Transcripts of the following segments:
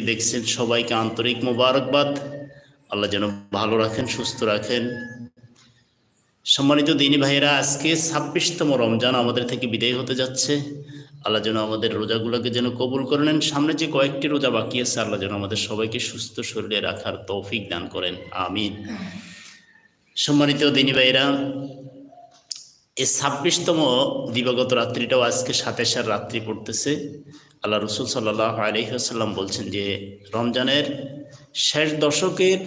দেখছেন সবাইকে আন্তরিক মোবারকবাদ। আল্লাহ যেন ভালো রাখেন, সুস্থ রাখেন। সম্মানিত দিনী ভাইয়েরা, আজকে ছাব্বিশতম রমজান আমাদের থেকে বিদায় হতে যাচ্ছে। আল্লাহ যেন আমাদের রোজাগুলোকে যেন কবুল করে নেন। সামনে যে কয়েকটি রোজা বাকি আছে, আল্লাহ যেন আমাদের সবাইকে সুস্থ শরীরে রাখার তৌফিক দান করেন। আমিন। সম্মানিত দিনী ভাইয়েরা, এই ছাব্বিশতম দিবাগত রাত্রিটাও আজকে সাতাশের রাত্রি পড়তেছে। আল্লাহ রসুল সাল্লাহ আলহিহাসাল্লাম বলছেন যে, রমজানের শেষ দশকের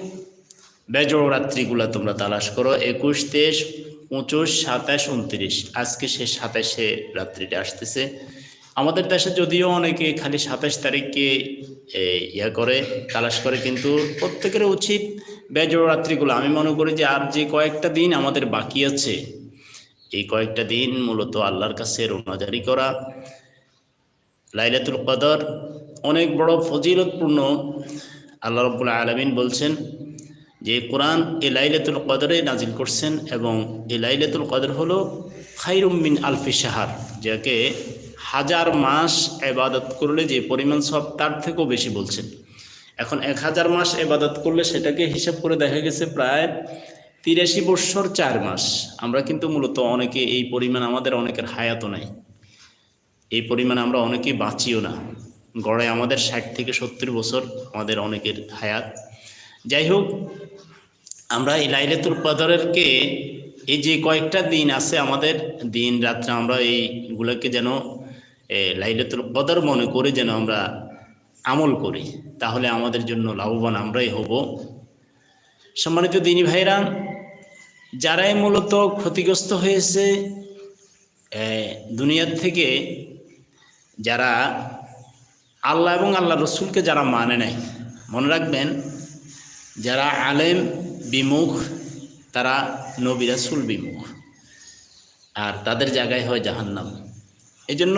বেজড় রাত্রিগুলা তোমরা তালাশ করো। একুশ, তেইশ, পঁচিশ, সাতাশ, উনত্রিশ। আজকে সে সাতাশে রাত্রিটা আসতেছে। আমাদের দেশে যদিও অনেকে খালি সাতাশ তারিখকে ইয়া করে, তালাশ করে, কিন্তু প্রত্যেকের উচিত বেজড় রাত্রিগুলো। আমি মনে করি যে, আর যে কয়েকটা দিন আমাদের বাকি আছে, এই কয়েকটা দিন মূলত আল্লাহর কাছে রোনাজারি করা। লাইলাতুল কদর, অনেক বড় ফজিলতপূর্ণ আল্লাহ রব্বুল আলমিন বলছেন যে কোরআন এ লাইলাতুল কদরে নাজিল করছেন এবং এ লাইলাতুল কদর হলো খাইরুমিন আলফি সাহার যাকে হাজার মাস এবাদত করলে যে পরিমাণ সব তার থেকেও বেশি বলছেন। এখন এক হাজার মাস এবাদত করলে সেটাকে হিসাব করে দেখা গেছে প্রায় তিরাশি বৎসর চার মাস। আমরা কিন্তু মূলত অনেকে এই পরিমাণ আমাদের অনেকের হায়াতও নাই। এই পরিমাণ আমরা অনেকেই বাঁচিও না। গড়ে আমাদের ষাট থেকে সত্তর বছর আমাদের অনেকের হায়াত। যাই হোক, আমরা এই লাইলাতুল কদরেরকে এই যে কয়েকটা দিন আছে আমাদের দিন রাত্রে আমরা এইগুলোকে যেন লাইলাতুল কদর মনে করে যেন আমরা আমল করি, তাহলে আমাদের জন্য লাভবান আমরাই হব। সম্মানিত দিনী ভাইরা, যারাই মূলত ক্ষতিগ্রস্ত হয়েছে দুনিয়ার থেকে যারা আল্লাহ এবং আল্লাহ রসুলকে যারা মানে নাই। মনে রাখবেন, যারা আলেম বিমুখ, তারা নবী রাসুল বিমুখ। আর তাদের জায়গায় হয় জাহান্নাম। এই জন্য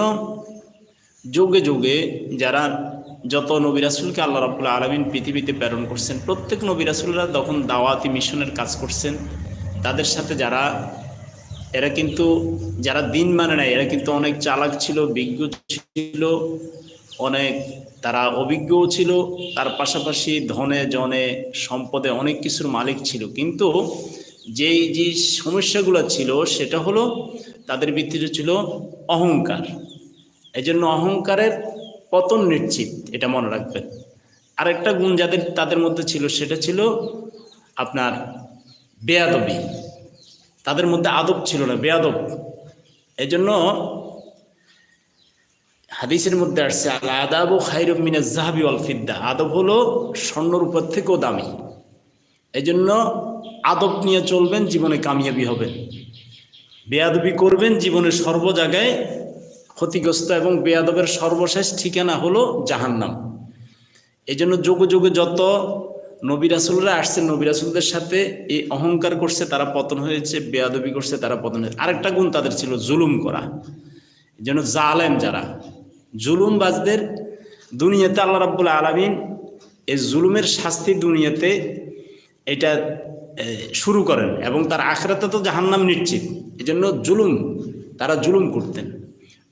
যুগে যুগে যারা যত নবী রাসুলকে আল্লাহ রাবুল্লাহ আলমিন পৃথিবীতে প্রেরণ করছেন, প্রত্যেক নবী রাসুলরা তখন দাওয়াতি মিশনের কাজ করছেন। তাদের সাথে যারা এরা কিন্তু যারা দিন মানে নাই, এরা কিন্তু অনেক চালাক ছিল, বিজ্ঞ ছিল, অনেক তারা অভিজ্ঞও ছিল, তার পাশাপাশি ধনে, জনে, সম্পদে অনেক কিছুর মালিক ছিল। কিন্তু যেই যে সমস্যাগুলো ছিল, সেটা হলো তাদের ভিত্তিতে ছিল অহংকার। এই জন্য অহংকারের পতন নিশ্চিত, এটা মনে রাখবেন। আরেকটা গুণ যাদের, তাদের মধ্যে ছিল, সেটা ছিল আপনার বেয়াদবি। তাদের মধ্যে আদব ছিল না, বেয়াদব। এই জন্য হাদিসের মধ্যে আসছে, আল আদাব ও খাইরমিনা জাহাবি অল ফিদ্দা। আদব হলো স্বর্ণর উপর থেকেও দামি। এই জন্য আদব নিয়ে চলবেন, জীবনে কামিয়াবি হবেন। বেয়াদবি করবেন, জীবনের সর্ব জায়গায় ক্ষতিগ্রস্ত এবং বেয়াদবের সর্বশেষ ঠিকানা হলো জাহান্নাম। এই জন্য যুগে যুগে যত নবী রাসুলরা আসছে, নবী রাসুলদের সাথে এই অহংকার করছে, তারা পতন হয়েছে, বেয়াদবি করছে, তারা পতন হয়েছে। আরেকটা গুণ তাদের ছিল জুলুম করা। জন্য জালেম যারা, জুলুমবাজদের দুনিয়াতে আল্লাহ রাব্বুল আলমিন এই জুলুমের শাস্তি দুনিয়াতে এটা শুরু করেন এবং তার আখরাতে তো জাহান্নাম নিশ্চিত। এই জন্য জুলুম, তারা জুলুম করতেন।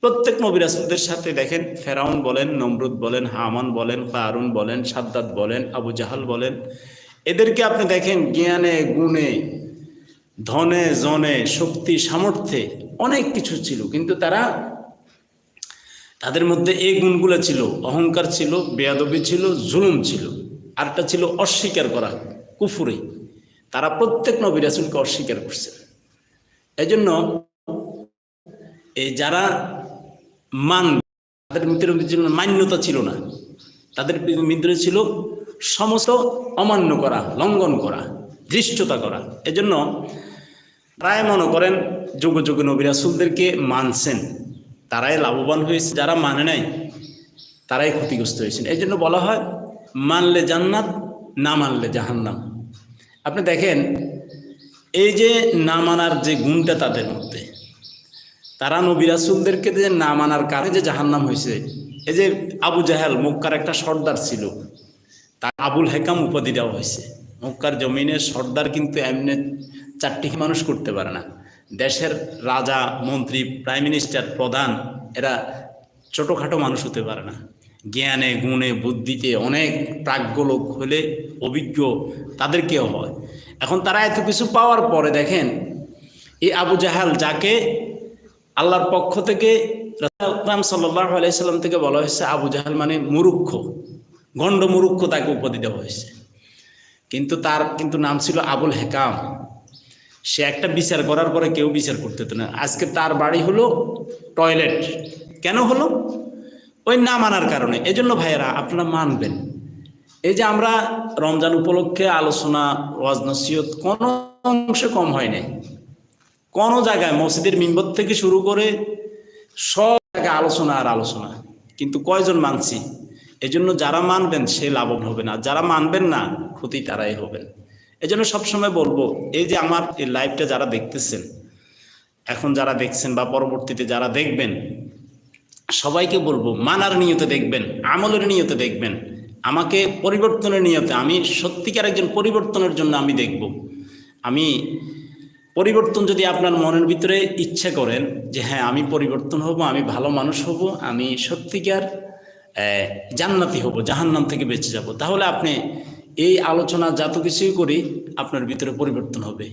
প্রত্যেক নবিরাসুলদের সাথে দেখেন, ফেরাউন বলেন, নমরুদ বলেন, হামান বলেন কারুন বলেন, সাদ্দাত বলেন, আবু জাহাল বলেন। এদেরকে আপনি দেখেন, জ্ঞানে, গুণে, ধনে, জনে, শক্তি, সামর্থ্যে অনেক কিছু ছিল। কিন্তু তারা তাদের মধ্যে এই গুণগুলো ছিল, অহংকার ছিল, বেয়াদবি ছিল, জুলুম ছিল। আরটা ছিল অস্বীকার করা, কুফুরি। তারা প্রত্যেক নবী রাসুলকে অস্বীকার এই জন্য এই যারা মান তাদের ভিতরে ছিল মান্যতা ছিল না। তাদের মিত্র ছিল সমস্ত অমান্য করা, লঙ্ঘন করা, ধৃষ্টতা করা। এজন্য প্রায় মনে করেন যুগ যুগ নবী রাসুলদেরকে মানছেন। তারাই লাভবান হয়েছে। যারা মানে নাই, তারাই ক্ষতিগ্রস্ত হয়েছেন। এই জন্য বলা হয়, মানলে জান্নাত, না মানলে জাহান্নাম। আপনি দেখেন, এই যে না মানার যে গুণটা তাদের মধ্যে তারা নবী রাসুলদেরকে যে না মানার কারণে যে জাহান্নাম হয়েছে। এই যে আবু জাহেল মক্কার একটা সর্দার ছিল তা আবুল হেকাম উপাধি দেওয়া হয়েছে। মক্কার জমিনের সর্দার কিন্তু এমনি চারটি মানুষ করতে পারে না। দেশের রাজা, মন্ত্রী, প্রাইম মিনিস্টার, প্রধান, এরা ছোটোখাটো মানুষ হতে পারে না। জ্ঞানে, গুণে, বুদ্ধিতে অনেক প্রাজ্ঞ লোক হলে অভিজ্ঞ তাদেরকেও হয়। এখন তারা এত কিছু পাওয়ার পরে দেখেন, এই আবু জাহাল যাকে আল্লাহর পক্ষ থেকে রাম সাল্লাহ আলাইসাল্লাম থেকে বলা হয়েছে, আবু জাহাল মানে মুরুক্ষ। গণ্ড মুরুক্ষ তাকে উপাধি দেওয়া হয়েছে। কিন্তু তার কিন্তু নাম ছিল আবুল হেকাম। সে একটা বিচার করার পরে কেউ বিচার করতে হতো না। আজকে তার বাড়ি হলো টয়লেট। কেন হলো? ওই না মানার কারণে। এজন্য ভাইয়েরা, আপনারা মানবেন। এই যে আমরা রমজান উপলক্ষে আলোচনা ওয়াজ নসিহত কোনো অংশে কম হয় নাই। কোনো জায়গায় মসজিদের মিম্বর থেকে শুরু করে সব জায়গায় আলোচনা আর আলোচনা। কিন্তু কয়জন মানছি? এজন্য যারা মানবেন সে লাভবান হবে না। যারা মানবেন না, ক্ষতি তারাই হবেন। এজন্য সবসময় বলব, এই যে আমার এই লাইভটা যারা দেখতেছেন, এখন যারা দেখছেন বা পরবর্তীতে যারা দেখবেন, সবাইকে বলব, মানার নিয়তে দেখবেন, আমলের নিয়তে দেখবেন। আমাকে পরিবর্তনের নিয়তে, আমি সত্যিকার একজন পরিবর্তনের জন্য আমি দেখব। আমি পরিবর্তন যদি আপনার মনের ভিতরে ইচ্ছে করেন যে হ্যাঁ আমি পরিবর্তন হব, আমি ভালো মানুষ হব, আমি সত্যিকার জান্নাতি হব, জাহান্নাম থেকে বেঁচে যাব, তাহলে আপনি এই আলোচনা যত কিছুই করি, আপনার ভিতরে পরিবর্তন হবে।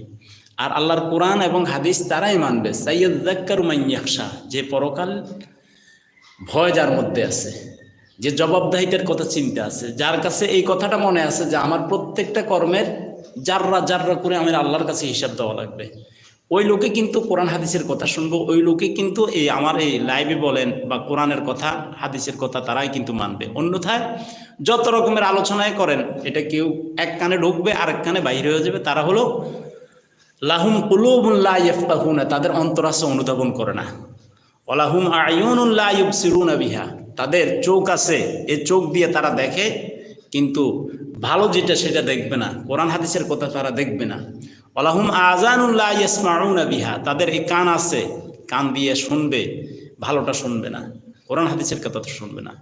আর আল্লাহর কোরআন এবং হাদিস তারাই মানবে সাইয়দ জাক্কার যে পরকাল ভয় যার মধ্যে আছে, যে জবাবদাহিতার কথা চিন্তা আছে, যার কাছে এই কথাটা মনে আছে যে আমার প্রত্যেকটা কর্মের যাররা যাররা করে আমার আল্লাহর কাছে হিসাব দেওয়া লাগবে। ওই লোকে কিন্তু কোরআন হাদিসের কথা শুনব, ওই লোকে কিন্তু এই আমার এই লাইভে বলেন বা কোরআনের কথা, হাদিসের কথা তারাই কিন্তু মানবে। অন্যথায় যত রকমের আলোচনায় করেন, এটা কেউ এক কানে ঢুকবে আর এক কানে বাইরে হয়ে যাবে। তারা হলো, লাহুম কুলুবুল্লাহ ইফকাহুনা তাদের অন্তর আছে অনুধাবন করে না। অলাহুম ওলাহুম আয়ুনুল্লাহ ইউবসিরুনা বিহা, তাদের চোখ আছে, এই চোখ দিয়ে তারা দেখে কিন্তু ভালো যেটা সেটা দেখবে না। কোরআন হাদিসের কথা তারা দেখবে না। ওলাহুম আজানুল্লাহ বিহা। তাদের এই কান আছে, কান দিয়ে শুনবে, ভালোটা শুনবে না। কোরআন হাদিসের কথা তো শুনবে না।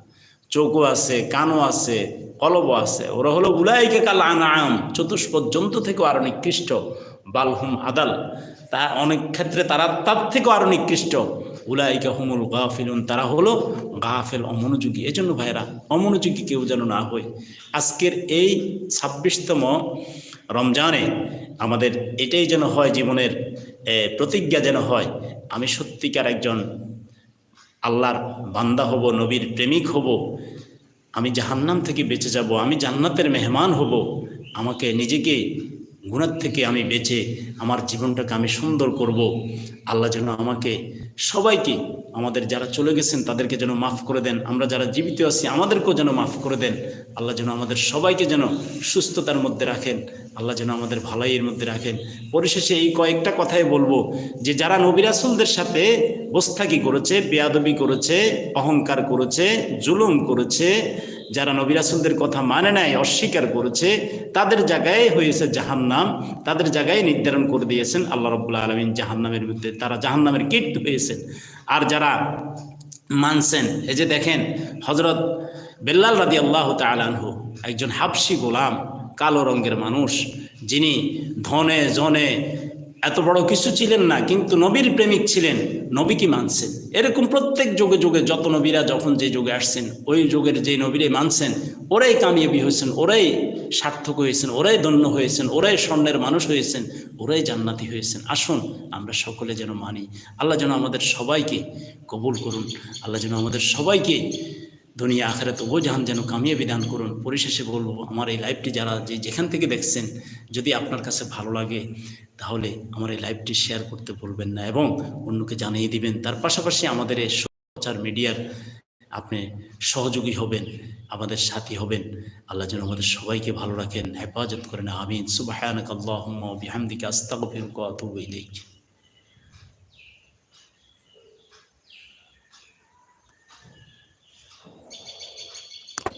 চোখও আছে, কানও আছে, কলবও আছে। ওরা হলো উলাইকে কাল আনাম চতুষ্পদ জন্তু থেকেও আরও নিকৃষ্ট। বালহুম আদাল। তা অনেক ক্ষেত্রে তারা তার থেকেও আরও নিকৃষ্ট। উলাইকা হুমুল গাফিলুন, তারা হলো গাফেল অমনোযোগী। এজন্য ভাইরা অমনোযোগী কেউ যেন না হয়। আজকের এই ছাব্বিশতম রমজানে আমাদের এটাই যেন হয় জীবনের প্রতিজ্ঞা যেন হয়, আমি সত্যিকার একজন আল্লাহর বান্দা হব, নবীর প্রেমিক হব, আমি জাহান্নাম থেকে বেঁচে যাব, আমি জান্নাতের মেহমান হব, আমাকে নিজেকে গুণার থেকে আমি বেঁচে আমার জীবনটাকে আমি সুন্দর করব। আল্লাহ যেন আমাকে সবাইকে, আমাদের যারা চলে গেছেন তাদেরকে যেন মাফ করে দেন, আমরা যারা জীবিত আছি আমাদেরকেও যেন মাফ করে দেন। আল্লাহ যেন আমাদের সবাইকে যেন সুস্থতার মধ্যে রাখেন, আল্লাহ যেন আমাদের ভালাইয়ের মধ্যে রাখেন। পরিশেষে এই কয়েকটা কথাই বলব যে, যারা নবিরাসুলদের সাথে বস্তাকি করেছে, বেয়াদবি করেছে, অহংকার করেছে, জুলুম করেছে যারা নবিরাসুলদের কথা মানে নাই, অস্বীকার করেছে, তাদের জায়গায় হয়েছে জাহান্নাম, তাদের জায়গায় নির্ধারণ করে দিয়েছেন আল্লাহ রব্বুল্লা আলমিন জাহান্নামের মধ্যে তারা জাহান্নামের কীট হয়েছেন আর যারা মানছেন, এই যে দেখেন হজরত বেল্লাল রাদি আল্লাহ তালানহু একজন হাফসি গোলাম, কালো রঙের মানুষ, যিনি ধনে, জনে এত বড় কিছু ছিলেন না, কিন্তু নবীর প্রেমিক ছিলেন নবীকে মানছেন? এরকম প্রত্যেক যুগে যুগে যত নবীরা যখন যে যুগে আসছেন, ওই যুগের যে নবীরে মানছেন, ওরাই কামিয়াবি হয়েছেন, ওরাই সার্থক হয়েছেন, ওরাই ধন্য হয়েছেন, ওরাই স্বর্ণের মানুষ হয়েছেন, ওরাই জান্নাতি হয়েছেন। আসুন আমরা সকলে যেন মানি। আল্লাহ যেন আমাদের সবাইকে কবুল করুন। আল্লাহ যেন আমাদের সবাইকে দুনিয়া আখেরাত ও জাহান যেন কামিয়াবি দান করুন। পরিশেষে বলব, আমার এই লাইভটি যারা যে যেখান থেকে দেখছেন, যদি আপনার কাছে ভালো লাগে, তাহলে আমার এই লাইভটি শেয়ার করতে বলবেন না এবং অন্যকে জানিয়ে দিবেন। তার পাশাপাশি আমাদের এই সোশ্যাল মিডিয়ার আপনি সহযোগী হবেন, আমাদের সাথী হবেন। আল্লাহ যেন আমাদের সবাইকে ভালো রাখেন, হেফাজত করেন। আমিন। সুবাহ আল্লাহ বিহামদিকে